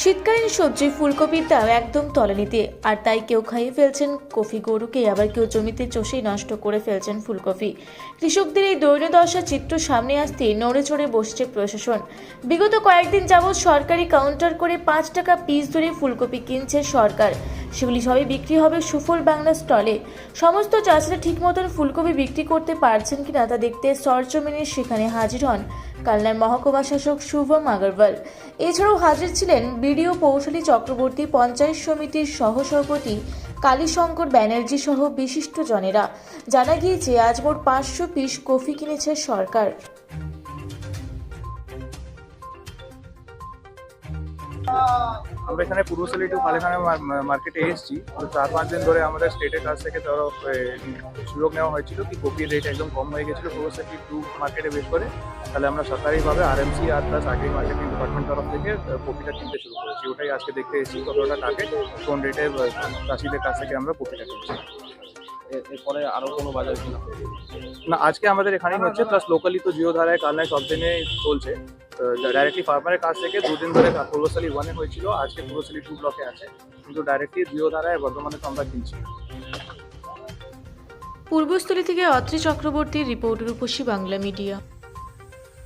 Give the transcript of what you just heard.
শীতকালীন সবজি ফুলকপির দাম একদম তলানিতে। আর তাই কেউ খাইয়ে ফেলছেন কফি গরুকে, আবার কেউ জমিতে চষে নষ্ট করে ফেলছেন ফুলকপি। কৃষকদের এই দৈন্যদশা চিত্র সামনে আসতেই নড়ে চড়ে বসছে প্রশাসন। বিগত কয়েকদিন যাবৎ সরকারি কাউন্টার করে পাঁচ টাকা পিস ধরে ফুলকপি কিনছে সরকার। সেগুলি সবই বিক্রি হবে সুফল বাংলা স্টলে। সমস্ত চাষিরা ঠিক মতন ফুলকপি বিক্রি করতে পারছেন কিনা তা দেখতে সরজমিনে সেখানে হাজির হন কালনার মহকুমা শাসক শুভম আগরওয়াল। এছাড়াও হাজির ছিলেন বিডিও পৌশালী চক্রবর্তী পঞ্চায়েত সমিতির সহসভাপতি কালীশঙ্কর ব্যানার্জি সহ বিশিষ্ট জনেরা। জানা গিয়েছে, আজ মোট পাঁচশো পিস কফি কিনেছে সরকার। আমরা এখানে পূর্বশালী টু মালেখানা মার্কেটে এসেছি। তো চার পাঁচ দিন ধরে আমাদের স্টেটের কাছ থেকে ধরো সুযোগ নেওয়া হয়েছিল কি কপির রেট একদম কম হয়ে গেছিল পূর্বশালী টু মার্কেটে বেশ করে। তাহলে আমরা সরকারিভাবে আরএমসি আর প্লাস আগ্রি মার্কেটিং ডিপার্টমেন্ট তরফ থেকে কপিটা কিনতে শুরু করেছি। ওটাই আজকে দেখতে এসেছি কতটা টার্গেট কোন রেটে চাষিদের কাছ থেকে আমরা কপিটা কিনছি এরপরে আরও কোনো বাজার কিনা? না আজকে আমাদের এখানেই হচ্ছে প্লাস লোকালি তো জিও ধারায় কালনায় সব দিনে চলছে। ডাইরেক্টলি ফার্মারের কাছ থেকে দুদিন ধরে পূর্বস্থলী ওয়ানে হয়েছিল, আজকে পুরোশালি টু ব্লকে আছে। কিন্তু ডাইরেক্টলি জিও ধারায় বর্তমানে তো আমরা কিনছি পূর্বস্থলী থেকে অত্রি চক্রবর্তীর রিপোর্ট রূপসী বাংলা মিডিয়া।